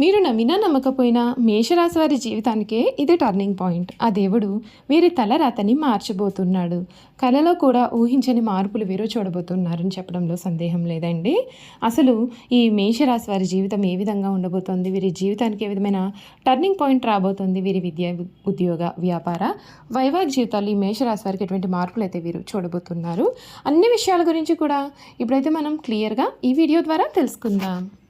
మీరు నమ్మినా నమ్మకపోయినా మేషరాశి వారి జీవితానికే ఇది టర్నింగ్ పాయింట్ ఆ దేవుడు వీరి తలరాతని మార్చబోతున్నాడు. కళలో కూడా ఊహించని మార్పులు వీరు చూడబోతున్నారని చెప్పడంలో సందేహం లేదండి. అసలు ఈ మేషరాశి వారి జీవితం ఏ విధంగా ఉండబోతోంది? వీరి జీవితానికి ఏ విధమైన టర్నింగ్ పాయింట్ రాబోతోంది? వీరి విద్య ఉద్యోగ వ్యాపార వైవాహిక జీవితాలు ఈ మేషరాశి వారికి ఎటువంటి మార్పులు అయితే వీరు చూడబోతున్నారు? అన్ని విషయాల గురించి కూడా ఇప్పుడైతే మనం క్లియర్గా ఈ వీడియో ద్వారా తెలుసుకుందాం.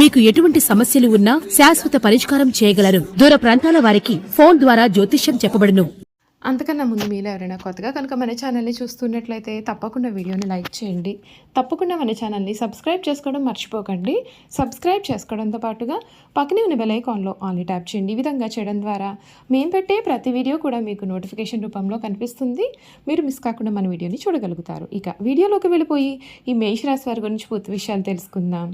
మీకు ఎటువంటి సమస్యలు ఉన్నా శాశ్వత పరిష్కారం చేయగలరు. దూర ప్రాంతాల వారికి ఫోన్ ద్వారా జ్యోతిష్యం చెప్పబడును. అంతకన్నా ముందు మీలో ఎవరైనా కొత్తగా కనుక మన ఛానల్ని చూస్తున్నట్లయితే తప్పకుండా వీడియోని లైక్ చేయండి. తప్పకుండా మన ఛానల్ని సబ్స్క్రైబ్ చేసుకోవడం మర్చిపోకండి. సబ్స్క్రైబ్ చేసుకోవడంతో పాటుగా పక్కనే ఉన్న బెల్ ఐకాన్లో ఆన్లీ ట్యాప్ చేయండి. ఈ విధంగా చేయడం ద్వారా మేము పెట్టే ప్రతి వీడియో కూడా మీకు నోటిఫికేషన్ రూపంలో కనిపిస్తుంది. మీరు మిస్ కాకుండా మన వీడియోని చూడగలుగుతారు. ఇక వీడియోలోకి వెళ్ళిపోయి ఈ మేషరాశి వారి గురించి పూర్తి విషయాలు తెలుసుకుందాం.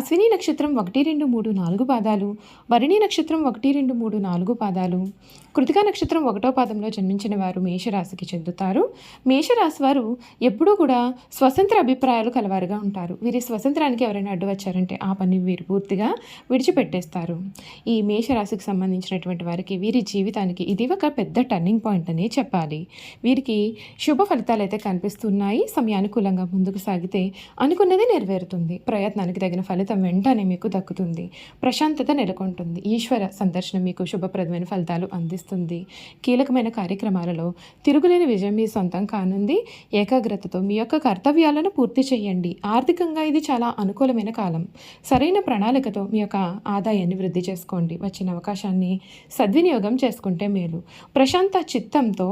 అశ్విని నక్షత్రం ఒకటి రెండు మూడు నాలుగు పాదాలు వరిణి నక్షత్రం ఒకటి రెండు మూడు నాలుగు పాదాలు కృతికా నక్షత్రం ఒకటో పాదంలో జన్మించిన వారు మేషరాశికి చెందుతారు. మేషరాశి వారు ఎప్పుడూ కూడా స్వతంత్ర అభిప్రాయాలు కలవారుగా ఉంటారు. వీరి స్వతంత్రానికి ఎవరైనా అడ్డు వచ్చారంటే ఆ పని వీరు పూర్తిగా విడిచిపెట్టేస్తారు. ఈ మేషరాశికి సంబంధించినటువంటి వారికి వీరి జీవితానికి ఇది ఒక పెద్ద టర్నింగ్ పాయింట్ అనే చెప్పాలి. వీరికి శుభ ఫలితాలు అయితే కనిపిస్తున్నాయి. సమయానుకూలంగా ముందుకు సాగితే అనుకున్నది నెరవేరుతుంది. ప్రయత్నానికి తగిన ఫలితం వెంటనే మీకు దక్కుతుంది. ప్రశాంతత నెలకొంటుంది. ఈశ్వర సందర్శనం మీకు శుభప్రదమైన ఫలితాలు అందిస్తుంది. కీలకమైన కార్యక్రమాలలో తిరుగులేని విజయం మీ సొంతం కానుంది. ఏకాగ్రతతో మీ యొక్క కర్తవ్యాలను పూర్తి చేయండి ఆర్థికంగా ఇది చాలా అనుకూలమైన కాలం. సరైన ప్రణాళికతో మీ యొక్క ఆదాయాన్ని వృద్ధి చేసుకోండి. వచ్చిన అవకాశాన్ని సద్వినియోగం చేసుకుంటే మేలు. ప్రశాంత చిత్తంతో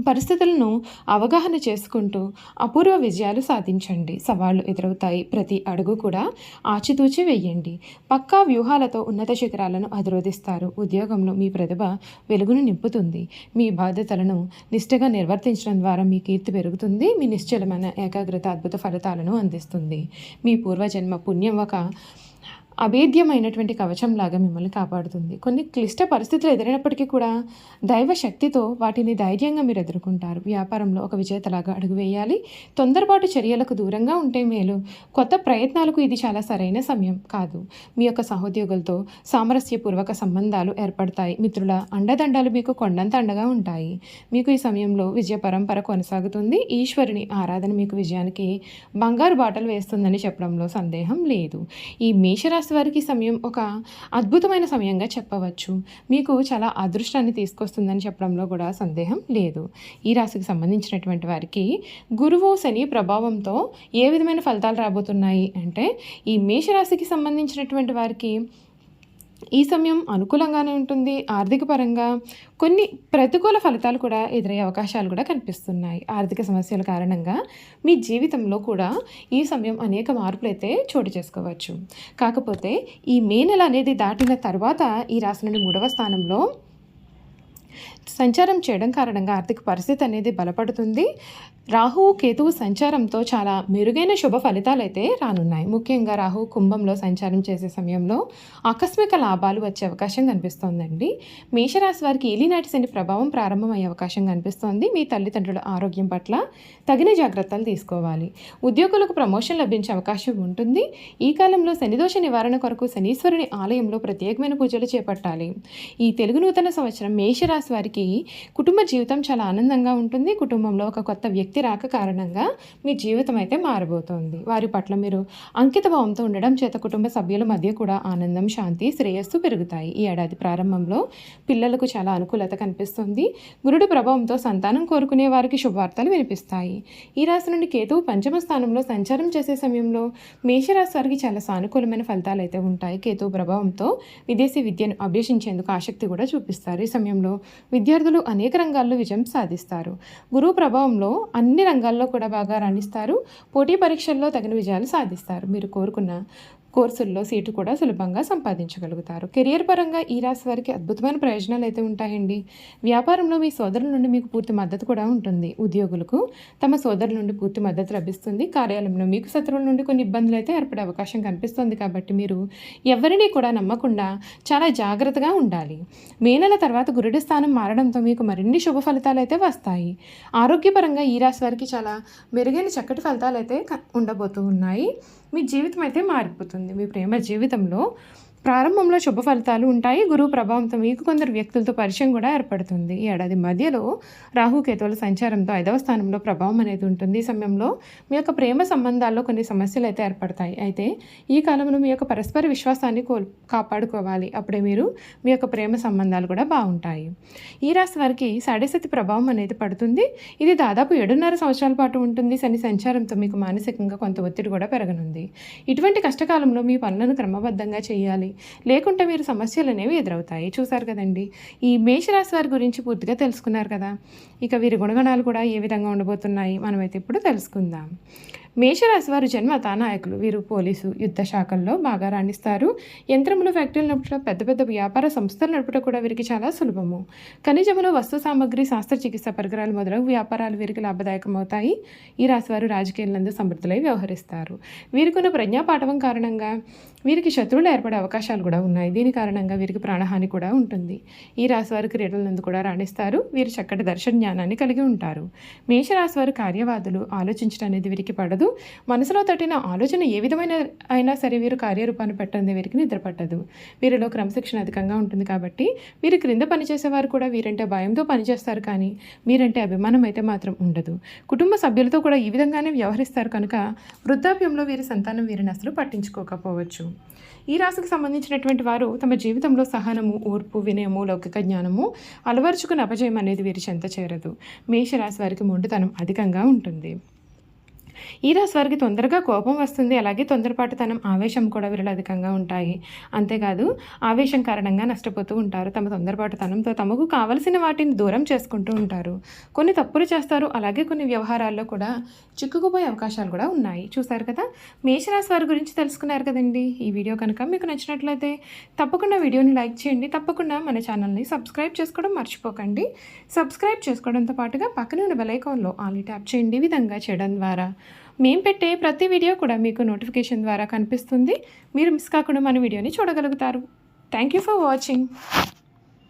పరిస్థితులను అవగాహన చేసుకుంటూ అపూర్వ విజయాలు సాధించండి. సవాళ్ళు ఎదురవుతాయి. ప్రతి అడుగు కూడా ఆచితూచి వెయ్యండి పక్కా వ్యూహాలతో ఉన్నత శిఖరాలను అధిరోధిస్తారు. ఉద్యోగంలో మీ ప్రతిభ వెలుగును నింపుతుంది. మీ బాధ్యతలను నిష్ఠగా నిర్వర్తించడం ద్వారా మీ కీర్తి పెరుగుతుంది. మీ నిశ్చలమైన ఏకాగ్రత అద్భుత ఫలితాలను అందిస్తుంది. మీ పూర్వజన్మ పుణ్యం ఒక అభేద్యమైనటువంటి కవచంలాగా మిమ్మల్ని కాపాడుతుంది. కొన్ని క్లిష్ట పరిస్థితులు ఎదురైనప్పటికీ కూడా దైవ శక్తితో వాటిని ధైర్యంగా మీరు ఎదుర్కొంటారు. వ్యాపారంలో ఒక విజేతలాగా అడుగు వేయాలి. తొందరపాటు చర్యలకు దూరంగా ఉంటే మేలు. కొత్త ప్రయత్నాలకు ఇది చాలా సరైన సమయం కాదు. మీ యొక్క సహోద్యోగులతో సామరస్యపూర్వక సంబంధాలు ఏర్పడతాయి. మిత్రుల అండదండాలు మీకు కొండంత అండగా ఉంటాయి. మీకు ఈ సమయంలో విజయ పరంపర కొనసాగుతుంది. ఈశ్వరుని ఆరాధన మీకు విజయానికి బంగారు బాటలు వేస్తుందని చెప్పడంలో సందేహం లేదు. ఈ మేషరాశి వారికి సమయం ఒక అద్భుతమైన సమయంగా చెప్పవచ్చు. మీకు చాలా అదృష్టాన్ని తీసుకొస్తుందని చెప్పడంలో కూడా సందేహం లేదు. ఈ రాశికి సంబంధించినటువంటి వారికి గురువు శని ప్రభావంతో ఏ విధమైన ఫలితాలు రాబోతున్నాయి అంటే ఈ మేషరాశికి సంబంధించినటువంటి వారికి ఈ సమయం అనుకూలంగానే ఉంటుంది ఆర్థిక పరంగా కొన్ని ప్రతికూల ఫలితాలు కూడా ఎదురయ్యే అవకాశాలు కూడా కనిపిస్తున్నాయి. ఆర్థిక సమస్యల కారణంగా మీ జీవితంలో కూడా ఈ సమయం అనేక మార్పులు అయితే చోటు చేసుకోవచ్చు. కాకపోతే ఈ మే నెల అనేది దాటిన తర్వాత ఈ రాశి నుండి మూడవ స్థానంలో సంచారం చేయడం కారణంగా ఆర్థిక పరిస్థితి అనేది బలపడుతుంది. రాహువు కేతువు సంచారంతో చాలా మెరుగైన శుభ ఫలితాలు అయితే రానున్నాయి. ముఖ్యంగా రాహు కుంభంలో సంచారం చేసే సమయంలో ఆకస్మిక లాభాలు వచ్చే అవకాశం కనిపిస్తోందండి. మేషరాశి వారికి ఏలినాటి శని ప్రభావం ప్రారంభమయ్యే అవకాశం కనిపిస్తోంది. మీ తల్లిదండ్రుల ఆరోగ్యం పట్ల తగిన జాగ్రత్తలు తీసుకోవాలి. ఉద్యోగులకు ప్రమోషన్ లభించే అవకాశం ఉంటుంది. ఈ కాలంలో శనిదోష నివారణ కొరకు శనీశ్వరుని ఆలయంలో ప్రత్యేకమైన పూజలు చేపట్టాలి. ఈ తెలుగు నూతన సంవత్సరం మేషరాశి రాశి వారికి కుటుంబ జీవితం చాలా ఆనందంగా ఉంటుంది. కుటుంబంలో ఒక కొత్త వ్యక్తి రాక కారణంగా మీ జీవితం అయితే మారబోతోంది. వారి పట్ల మీరు అంకిత భావంతో ఉండడం చేత కుటుంబ సభ్యుల మధ్య కూడా ఆనందం శాంతి శ్రేయస్సు పెరుగుతాయి. ఈ ఏడాది ప్రారంభంలో పిల్లలకు చాలా అనుకూలత కనిపిస్తుంది. గురుడి ప్రభావంతో సంతానం కోరుకునే వారికి శుభవార్తలు వినిపిస్తాయి. ఈ రాశి నుండి కేతువు పంచమ స్థానంలో సంచారం చేసే సమయంలో మేషరాశి వారికి చాలా సానుకూలమైన ఫలితాలు అయితే ఉంటాయి. కేతువు ప్రభావంతో విదేశీ విద్యను అభ్యసించేందుకు ఆసక్తి కూడా చూపిస్తారు. ఈ సమయంలో విద్యార్థులు అనేక రంగాల్లో విజయం సాధిస్తారు. గురువు ప్రభావంలో అన్ని రంగాల్లో కూడా బాగా రాణిస్తారు. పోటీ పరీక్షల్లో తగిన విజయాలు సాధిస్తారు. మీరు కోరుకున్న కోర్సుల్లో సీటు కూడా సులభంగా సంపాదించగలుగుతారు. కెరియర్ పరంగా ఈ రాశి వారికి అద్భుతమైన ప్రయోజనాలు అయితే ఉంటాయండి. వ్యాపారంలో మీ సోదరుల నుండి మీకు పూర్తి మద్దతు కూడా ఉంటుంది. ఉద్యోగులకు తమ సోదరుల నుండి పూర్తి మద్దతు లభిస్తుంది. కార్యాలయంలో మీకు శత్రువుల నుండి కొన్ని ఇబ్బందులు అయితే ఏర్పడే అవకాశం కనిపిస్తుంది. కాబట్టి మీరు ఎవరిని కూడా నమ్మకుండా చాలా జాగ్రత్తగా ఉండాలి. మే నెల తర్వాత గురుడి స్థానం మారడంతో మీకు మరిన్ని శుభ ఫలితాలు అయితే వస్తాయి. ఆరోగ్యపరంగా ఈ రాశి వారికి చాలా మెరుగైన చక్కటి ఫలితాలు అయితే ఉండబోతూ ఉన్నాయి. మీ జీవితం అయితే మారిపోతుంది. మీ ప్రేమ జీవితంలో ప్రారంభంలో శుభ ఫలితాలు ఉంటాయి. గురువు ప్రభావంతో మీకు కొందరు వ్యక్తులతో పరిచయం కూడా ఏర్పడుతుంది. ఈ ఏడాది మధ్యలో రాహుకేతువుల సంచారంతో ఐదవ స్థానంలో ప్రభావం అనేది ఉంటుంది. ఈ సమయంలో మీ యొక్క ప్రేమ సంబంధాల్లో కొన్ని సమస్యలు అయితే ఏర్పడతాయి. అయితే ఈ కాలంలో మీ యొక్క పరస్పర విశ్వాసాన్ని కోల్ కాపాడుకోవాలి. అప్పుడే మీరు మీ యొక్క ప్రేమ సంబంధాలు కూడా బాగుంటాయి. ఈ రాశి వారికి సాడేసతి ప్రభావం అనేది పడుతుంది. ఇది దాదాపు ఏడున్నర సంవత్సరాల పాటు ఉంటుంది. శని సంచారంతో మీకు మానసికంగా కొంత ఒత్తిడి కూడా పెరగనుంది. ఇటువంటి కష్టకాలంలో మీ పనులను క్రమబద్ధంగా చేయాలి. లేకుంటే మీరు సమస్యలు అనేవి ఎదురవుతాయి. చూసారు కదండి? ఈ మేషరాశి వారి గురించి పూర్తిగా తెలుసుకున్నారు కదా. ఇక వీరి గుణగణాలు కూడా ఏ విధంగా ఉండబోతున్నాయి? మనమైతే ఇప్పుడు తెలుసుకుందాం. మేషరాశి వారు జన్మత నాయకులు వీరు పోలీసు యుద్ధ శాఖల్లో బాగా రాణిస్తారు. యంత్రములు ఫ్యాక్టరీలు నడుపుట పెద్ద పెద్ద వ్యాపార సంస్థలు నడుపుట కూడా వీరికి చాలా సులభము. ఖనిజములు వస్తు సామగ్రి శస్త్రచికిత్స పరికరాలు మొదలగు వ్యాపారాలు వీరికి లాభదాయకం అవుతాయి ఈ రాశి వారు రాజకీయాలందు సమర్థులై వ్యవహరిస్తారు. వీరికున్న ప్రజ్ఞాపాఠవం కారణంగా వీరికి శత్రువులు ఏర్పడే అవకాశాలు కూడా ఉన్నాయి. దీని కారణంగా వీరికి ప్రాణహాని కూడా ఉంటుంది. ఈ రాశి వారు క్రీడలందు కూడా రాణిస్తారు. వీరు చక్కటి దర్శన జ్ఞానాన్ని కలిగి ఉంటారు. మేషరాశి వారు కార్యవాదులు. ఆలోచించడం అనేది వీరికి పడదు. మనసులో తట్టిన ఆలోచన ఏ విధమైన అయినా సరే వీరు కార్యరూపాన్ని పెట్టండి వీరికి నిద్రపట్టదు. వీరిలో క్రమశిక్షణ అధికంగా ఉంటుంది కాబట్టి వీరు క్రింద పనిచేసేవారు కూడా వీరంటే భయంతో పనిచేస్తారు కానీ మీరంటే అభిమానం అయితే మాత్రం ఉండదు. కుటుంబ సభ్యులతో కూడా ఈ విధంగానే వ్యవహరిస్తారు కనుక వృద్ధాప్యంలో వీరి సంతానం వీరిని అసలు పట్టించుకోకపోవచ్చు. ఈ రాశికి సంబంధించినటువంటి వారు తమ జీవితంలో సహనము ఓర్పు వినయము లౌకిక జ్ఞానము అలవరుచుకుని అపజయం అనేది వీరి చెంత చేరదు. మేషరాశి వారికి మొండితనం అధికంగా ఉంటుంది. ఈ రాశి వారికి తొందరగా కోపం వస్తుంది. అలాగే తొందరపాటుతనం ఆవేశం కూడా వీరిలో అధికంగా ఉంటాయి. అంతేకాదు ఆవేశం కారణంగా నష్టపోతూ ఉంటారు. తమ తొందరపాటుతనంతో తమకు కావలసిన వాటిని దూరం చేసుకుంటూ ఉంటారు. కొన్ని తప్పులు చేస్తారు. అలాగే కొన్ని వ్యవహారాల్లో కూడా చిక్కుకుపోయే అవకాశాలు కూడా ఉన్నాయి. చూసారు కదా? మేషరాశి వారి గురించి తెలుసుకున్నారు కదండి. ఈ వీడియో కనుక మీకు నచ్చినట్లయితే తప్పకుండా వీడియోని లైక్ చేయండి. తప్పకుండా మన ఛానల్ని సబ్స్క్రైబ్ చేసుకోవడం మర్చిపోకండి. సబ్స్క్రైబ్ చేసుకోవడంతో పాటుగా పక్కన ఉన్న బెలైకాన్లో ఆల్ ట్యాప్ చేయండి. విధంగా చేయడం ద్వారా మేము పెట్టే ప్రతి వీడియో కూడా మీకు నోటిఫికేషన్ ద్వారా కనిపిస్తుంది. మీరు మిస్ కాకుండా మన వీడియోని చూడగలుగుతారు. Thank you for watching